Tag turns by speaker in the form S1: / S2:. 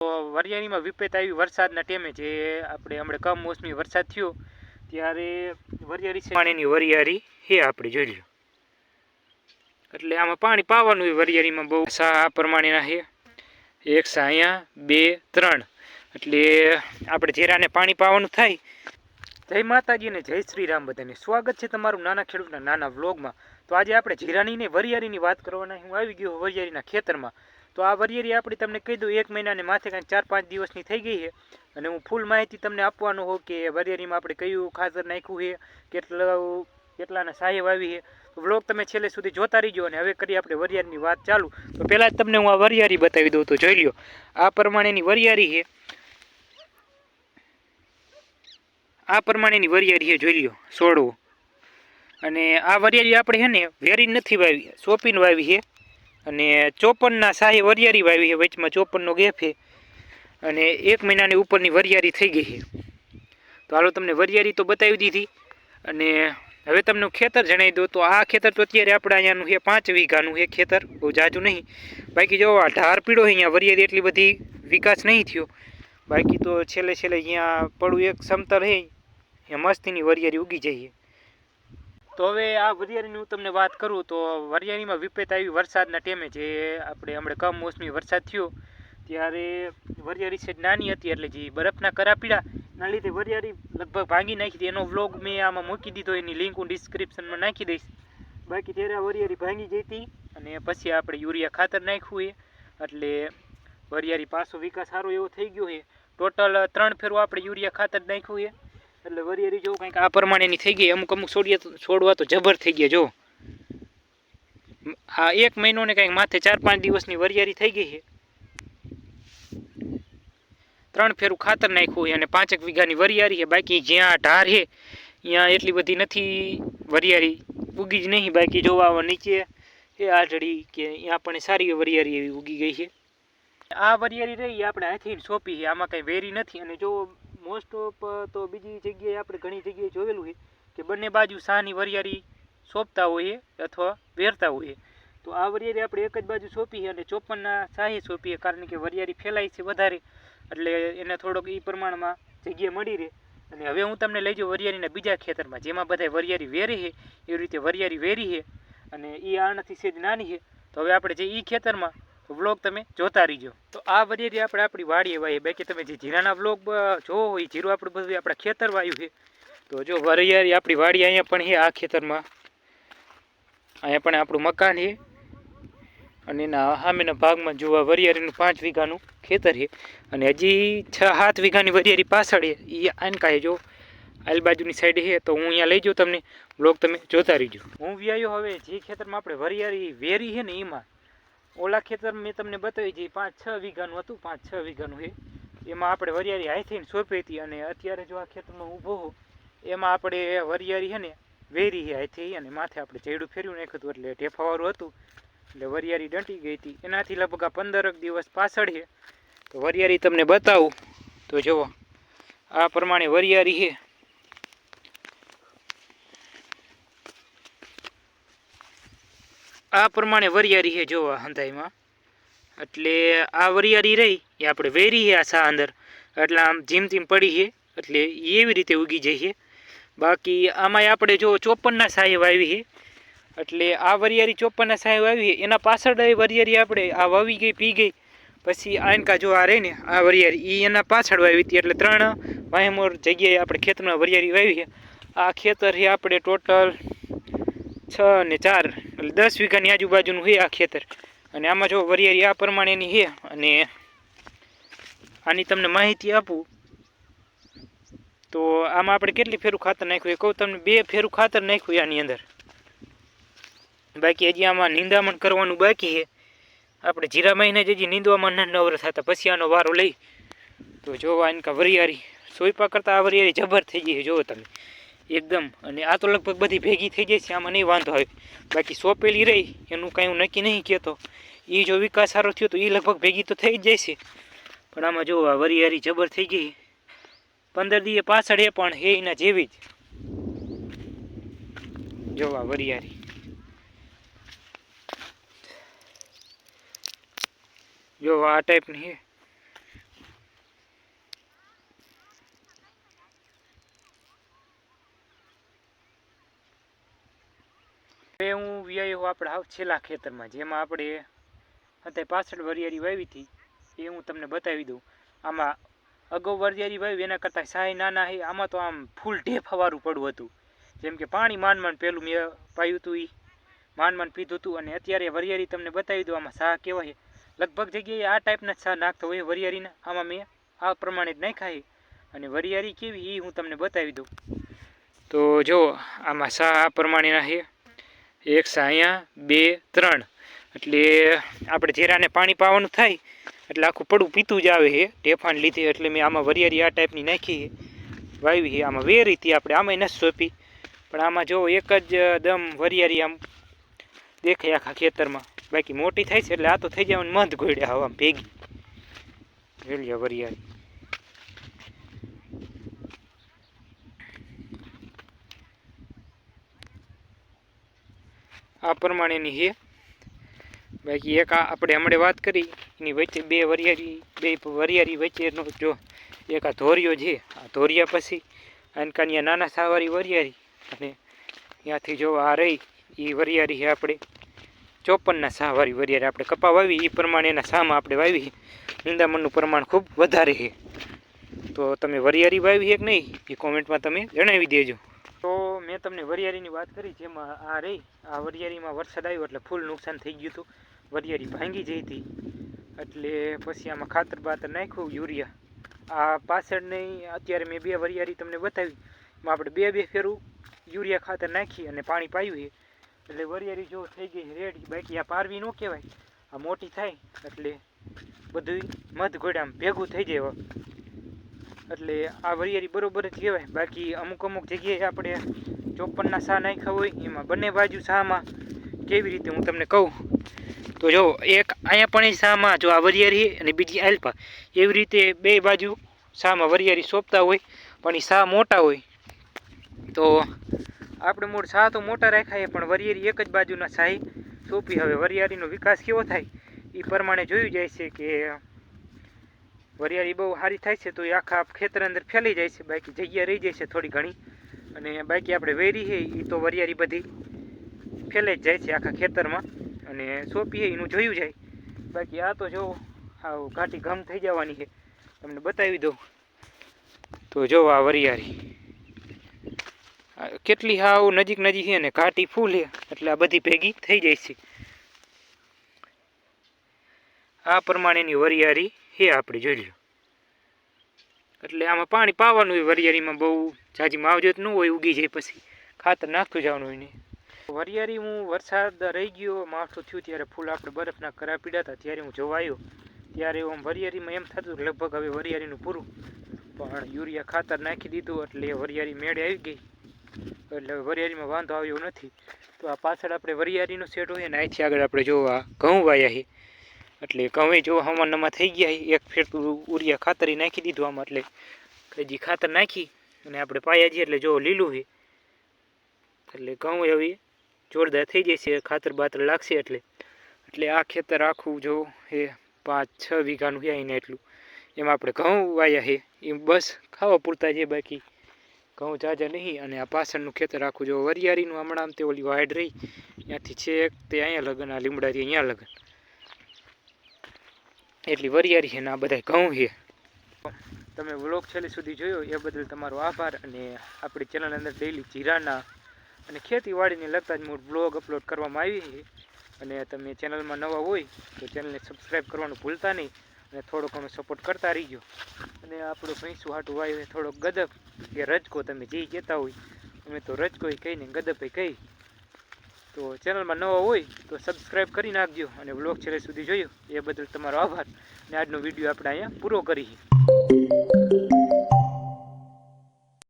S1: વરિયાળીમાં વિપેત આવી વરસાદના ટાઈમે જે આપણે હમણાં કમોસમી વરસાદ થયો ત્યારે વરિયાળી છે. પાણીની વરિયાળી એ આપણે જોઈ લો એટલે આમાં પાણી પાવાનું હોય વરિયાળીમાં બહુ. સા આ પ્રમાણેના છે એક સા અહીંયા બે ત્રણ. એટલે આપણે જીરાને પાણી પાવાનું થાય. જય માતાજી અને જય શ્રી રામ બધાને. સ્વાગત છે તમારું નાના ખેડૂતના નાના વ્લોગમાં. તો આજે આપણે જીરાની ને વરિયાળીની વાત કરવાના. હું આવી ગયો વરિયાળીના ખેતરમાં. તો આ વરિયાળી આપણી તમને કહી દઉં, એક મહિનાને માથે કાંઈક ચાર પાંચ દિવસની થઈ ગઈ છે. અને હું ફૂલ માહિતી તમને આપવાનો હોઉં કે વરિયાળીમાં આપણે કયું ખાતર નાખ્યું છે કેટલા કેટલાના સાહેબ આવી છે. તો વ્લોગ તમે છેલ્લે સુધી જોતા રહીજો અને હવે કરી આપણે વરિયાળીની વાત ચાલુ. તો પહેલાં જ તમને હું આ વરિયાળી બતાવી દઉં. તો જોઈ લ્યો, આ પ્રમાણેની વરિયાળી છે. આ પ્રમાણેની વરિયાળી છે, જોઈ લ્યો છોડવો અને આ વરિયાળી આપણે છે ને વેરી નથી વાવી, સોપીને વાવી છે. અને ચોપનના શાહી વરિયાળી વાવી છે, વચમાં ચોપનનો ગેફ છે. અને એક મહિનાની ઉપરની વરિયાળી થઈ ગઈ છે. તો હાલો તમને વરિયાળી તો બતાવી દીધી. અને હવે તમને ખેતર જણાવી દઉં. તો આ ખેતર તો અત્યારે આપણે અહીંયાનું છે, પાંચ વીઘાનું છે ખેતર. બહુ જાજુ નહીં. બાકી જો આ ઢાર પીળો અહીંયા વરિયાળી એટલી બધી વિકાસ નહીં થયો. બાકી તો છેલ્લે છેલ્લે અહીંયા પડું એક સમતલ છે. અહીંયા મસ્તીની વરિયાળી ઉગી જઈએ તો હવે આ વરિયાળીની હું તમને વાત કરું તો વરિયાળીમાં વિપેત આવી વરસાદના ટાઈમે જે આપણે હમણાં કમોસમી વરસાદ થયો, ત્યારે વરિયાળી છે નાની હતી એટલે જે બરફના કરા પીડા ના લીધે વરિયાળી લગભગ ભાંગી નાખી હતી. એનો વ્લોગ મેં આમાં મૂકી દીધો, એની લિંક હું ડિસ્ક્રિપ્શનમાં નાખી દઈશ. બાકી ત્યારે વરિયાળી ભાંગી જઈ હતી અને પછી આપણે યુરિયા ખાતર નાખ્યું એ, એટલે વરિયાળી પાછો વિકાસ સારો એવો થઈ ગયો છે. ટોટલ ત્રણ ફેરો આપણે યુરિયા ખાતર નાખ્યું છે. એટલે વરિયાળી જો કંઈક આ પ્રમાણેની થઈ ગઈ. અમુક અમુક છોડીએ છોડવા તો જબર થઈ ગયા, જો. આ એક મહિનો ને કંઈક માથે ચાર પાંચ દિવસની વરિયાળી થઈ ગઈ છે. ત્રણ ફેરું ખાતર નાખ્યું અને પાંચેક વીઘાની વરિયાળી છે. બાકી જ્યાં ઢાર છે, ત્યાં એટલી બધી નથી વરિયાળી ઉગી જ નહીં. બાકી જોવા નીચે એ આઢળી કે અહીંયા પણ સારી વરિયાળી એવી ઉગી ગઈ છે. આ વરિયાળી રહી આપણે અહીંથી સોંપી છે. આમાં કંઈ વેરી નથી. અને જો મોસ્ટ ઓફ તો બીજી જગ્યાએ આપણે ઘણી જગ્યાએ જોયેલું છે કે બંને બાજુ શાહની વરિયાળી સોંપતા હોઈએ અથવા વેરતા હોઈએ. તો આ વરિયાળી આપણે એક જ બાજુ સોંપીએ અને ચોપનના શાહી સોંપીએ કારણ કે વરિયાળી ફેલાય છે વધારે. એટલે એને થોડોક એ પ્રમાણમાં જગ્યા મળી રહે. અને હવે હું તમને લઈ જાઉં વરિયાળીના બીજા ખેતરમાં, જેમાં બધા વરિયાળી વેરી છે, એવી રીતે વરિયાળી વેરી છે અને એ આનાથી સેજ નાની છે. તો હવે આપણે જે એ ખેતરમાં વ્લોગ તમે જોતા રહીજો. તો આ વરિયાળી આપણે આપણી વાડીએ વાવીએ બાકી તમે જે જીરાના વ્લોગ જોવો હોય જીરું આપણે બધું આપણા ખેતર વાવ્યું છે. તો જો વરિયાળી આપણી વાડી અહીંયા પણ છે, આ ખેતરમાં. અહીંયા પણ આપણું મકાન છે. અને એના સામેના ભાગમાં જોવા વરિયાળીનું પાંચ વીઘાનું ખેતર છે. અને હજી છ, સાત વીઘાની વરિયાળી પાછળ છે. એ આનકાએ જો. આલ બાજુની સાઈડે છે, તો હું અહીંયા લઈ જાઉં તમને. બ્લોગ તમે જોતા રહીજો. હું વ્યાયો હવે, જે ખેતરમાં આપણે વરિયાળી વેરી છે ને, એમાં ઓલા ખેતર મેં તમને બતાવી જે પાંચ છ વીઘાનું હતું, પાંચ છ વીઘાનું છે. એમાં આપણે વરિયાળી થઈને સોંપી હતી અને અત્યારે જો આ ખેતરમાં ઊભો હો, એમાં આપણે વરિયાળી છે ને, વેરી છે હાથે અને માથે આપણે ચેડું ફેર્યું નાખ્યું હતું, એટલે ઢેફાવાળું હતું, એટલે વરિયાળી ડંટી ગઈ હતી. એનાથી લગભગ આ પંદરક દિવસ પાછળ છે. તો વરિયાળી તમને બતાવું. તો જુઓ, આ પ્રમાણે વરિયાળી છે. આ પ્રમાણે વરિયાળી છે જોવા હંધાઈમાં. એટલે આ વરિયાળી રહી, એ આપણે વેરી છે આ સા અંદર. એટલે આમ જીમ જીમ પડી છે, એટલે એવી રીતે ઉગી જઈએ બાકી આમાંય આપણે જો ચોપનના સાહેબ આવી છે, એટલે આ વરિયાળી ચોપનના સાહેબ આવી છે, એના પાછળ વરિયારી આપણે આ વાવી ગઈ, પી ગઈ. પછી આનકા જો આ રહી ને, આ વરિયાળી એ એના પાછળ વાવી હતી, એટલે ત્રણ વાહેમોર જગ્યાએ આપણે ખેતરમાં વરિયારી વાવી છે. આ ખેતર છે આપણે ટોટલ છ ને ચાર, એટલે દસ વીઘાની આજુબાજુનું છે આ ખેતર. અને આમાં જો વરિયાળી આ પ્રમાણેની છે, અને આની તમને માહિતી આપું, તો આમાં આપણે કેટલી ફેરું ખાતર નાખ્યું એ કહું તમને, બે ફેરું ખાતર નાખ્યું આની અંદર. બાકી હજી આમાં નિંદામણ કરવાનું બાકી છે. આપણે જીરા મહિને જ હજી નીંદવામાં નવર થતા, પછી આનો વારો લઈ. તો જો આનકા વરિયાળી, સોયપા કરતાં આ વરિયાળી જબર થઈ ગઈ જુઓ તમે. એકદમ. અને આ તો લગભગ બધી ભેગી થઈ જાય છે, આમાં નહીં વાંધો આવે. બાકી સોંપેલી રહી, એનું કાંઈ હું નક્કી નહીં કહેતો. એ જો વિકાસ સારો થયો તો એ લગભગ ભેગી તો થઈ જ જાય છે. પણ આમાં જો આ વરિયાળી જબર થઈ ગઈ. પંદર દીએ પાછળ એ પણ હે એના જેવી જ. જો આ જોવા આ ટાઈપની છે હવે હું વ્યાયો આપણે છેલ્લા ખેતરમાં, જેમાં આપણે અત્યારે પાછળ વરિયાળી વાવી હતી, એ હું તમને બતાવી દઉં. આમાં અગાઉ વરિયાળી વાવી, એના કરતાં સાય નાના હે, આમાં તો આમ ફૂલ ઢેફાવાળું પડવું હતું. જેમ કે પાણી માંડ માંડ પેલું મેં પાયું હતું એ માંડ માંડ પીધું હતું, અને અત્યારે વરિયાળી તમને બતાવી દઉં, આમાં શાહ કેવા છે લગભગ જગ્યાએ આ ટાઈપના જ શાહ નાખતો હોય વરિયાળીના, આમાં મેં આ પ્રમાણે જ નાખ્યા છે અને વરિયાળી કેવી એ હું તમને બતાવી દઉં. તો જો, આમાં શાહ આ પ્રમાણેના છે એક અહીંયા બે, ત્રણ. એટલે આપણે જીરાને પાણી પાવાનું થાય, એટલે આખું પડું પીતું જ આવે છે. ટેફાન લીધે એટલે મેં આમાં વરિયાળી આ ટાઈપની નાખી વાવી છે. આમાં વેરી હતી, આપણે આમાંય નથી સોંપી. પણ આમાં જો એક જ દમ વરિયાળી આમ દેખાય આખા ખેતરમાં. બાકી મોટી થાય છે, એટલે આ તો થઈ જવાનું મંદ ઘોડ્યા હવા ભેગી. વેલિયા વરિયાળી. આ પ્રમાણેની છે. બાકી એક આપણે હમણાં વાત કરી, એની વચ્ચે બે વરિયાળી બે વરિયાળી વચ્ચેનો જો એક આ ધોરિયો છે, આ ધોરિયા પછી અનકાની નાના સાવારી વરિયાળી અને ત્યાંથી જો આ રહી, એ વરિયાળી છે આપણે ચોપનના સાવારી વરિયાળી આપણે કપા વાવી એ પ્રમાણે એના સામાં આપણે વાવી. નિંદામણનું પ્રમાણ ખૂબ વધારે છે. તો તમે વરિયાળી વાવી છે કે નહીં, એ કોમેન્ટમાં તમે જણાવી દેજો. મેં તમને વરિયાળીની વાત કરી, જેમાં આ રહી. આ વરિયાળીમાં વરસાદ આવ્યો એટલે ફૂલ નુકસાન થઈ ગયું હતું. વરિયાળી ભાંગી જઈ હતી. એટલે પછી આમાં ખાતર બાતર નાખ્યું, યુરિયા. આ પાછળની અત્યારે મેં બે વરિયાળી તમને બતાવી. એમાં આપણે બે બે ફેરું યુરિયા ખાતર નાખી અને પાણી પાયું એટલે વરિયાળી જો થઈ ગઈ રેડી, બાકી આ પારવી ન કહેવાય. આ મોટી થાય, એટલે બધું મધ ઘોડામાં ભેગું થઈ જાય એટલે આ વરિયાળી બરોબર જ કહેવાય. બાકી અમુક અમુક જગ્યાએ આપણે ચોપનના સા નાખ્યા હોય, એમાં બંને બાજુ સામાં કેવી રીતે હું તમને કહું? તો જો, એક અહીંયા પણ સામાં જો આ વરિયાળી અને બીજી આલ્પા એવી રીતે બે બાજુ સામાં વરિયાળી સોંપતા હોય, પણ એ સા મોટા હોય. તો આપણે મૂળ સા તો મોટા રાખાય પણ વરિયારી એક જ બાજુના સાહી સોંપી હવે વરિયાળીનો વિકાસ કેવો થાય? એ પ્રમાણે જોયું જાય છે કે વરિયાળી બહુ સારી થાય છે, તો એ આખા ખેતર અંદર ફેલી જાય છે, બાકી જગ્યા રહી જાય છે થોડી ઘણી. અને બાકી આપણે વેરી છે એ તો વરિયાળી બધી ફેલાઈ જ જાય છે આખા ખેતરમાં અને સોંપી છે, એનું જોયું જાય. બાકી આ તો જો આ ઘાટી ઘમ થઈ જવાની છે. તમને બતાવી દઉં. તો જો આ વરિયાળી. આ કેટલી હાવ નજીક નજીક છે ને, ઘાટી ફૂલ છે, એટલે આ બધી ભેગી થઈ જાય છે. આ પ્રમાણેની વરિયાળી છે આપણે, જોઈ લો એટલે આમાં પાણી પાવાનું હોય વરિયાળીમાં બહુ જાજી માવજત ન હોય, ઉગી જાય પછી. ખાતર નાખતું જવાનું હોય ને વરિયાળી હું વરસાદ રહી ગયો, માવઠું થયું ત્યારે ફૂલ આપણે બરફના કરા પીડા હતા, ત્યારે હું જોવા આવ્યો ત્યારે આમ વરિયાળીમાં એમ થતું લગભગ હવે વરિયાળીનું પૂરું. પણ યુરિયા ખાતર નાખી દીધું એટલે વરિયાળી મેળે આવી ગઈ. એટલે વરિયાળીમાં વાંધો આવ્યો નથી. તો આ પાછળ આપણે વરિયાળીનો સેટ હોય ને અહીંથી આગળ આપણે જોવા ઘઉં વાયા છે એટલે ઘઉં જો હવાનમાં થઈ ગયા છે. એક ફેર ઉરિયા ખાતર નાખી દીધું આમાં, એટલે કજી ખાતર નાખી અને આપણે પાયા જઈએ એટલે જો લીલું છે. એટલે ઘઉં હવે જોરદાર થઈ જશે ખાતર બાતર લાગશે એટલે. એટલે આ ખેતર આખું જો એ પાંચ છ વીઘાનું છે એને એટલું. એમાં આપણે ઘઉં વાયા છે એ બસ ખાવા પૂરતા છે બાકી. ઘઉં જાજા નહીં, અને આ પાછળનું ખેતર આખું જો વરિયાળીનું, હમણાં આમ તે ઓલી વાડ રહી. ત્યાંથી છેક તે અહીંયા લગન, આ લીમડાથી અહીંયા લગન. એટલી વરિયાળી છે ને આ બધા ઘઉં છે. તમે વ્લોગ છેલ્લે સુધી જોયો, એ બદલ તમારો આભાર અને આપણી ચેનલ અંદર ડેઈલી જીરાના અને ખેતીવાડીને લગતા જ મૂળ બ્લોગ અપલોડ કરવામાં આવી છે. અને તમે ચેનલમાં નવા હોય, તો ચેનલને સબસ્ક્રાઈબ કરવાનું ભૂલતા નહીં અને થોડો ઘણો સપોર્ટ કરતા રહીજો. અને આપણો ભૈંસું હાટું વાયો થોડોક ગદપ કે રજકો તમે જે કહેતા હોય, અમે તો રજકો કહીને ગદપે કહી તો ચેનલમાં નવા હોય તો સબસ્ક્રાઈબ કરી નાખજો અને બ્લોગ છેલ્લે સુધી જોયો એ બદલ તમારો આભાર. અને આજનો વીડિયો આપણે અહીંયા પૂરો કરીએ.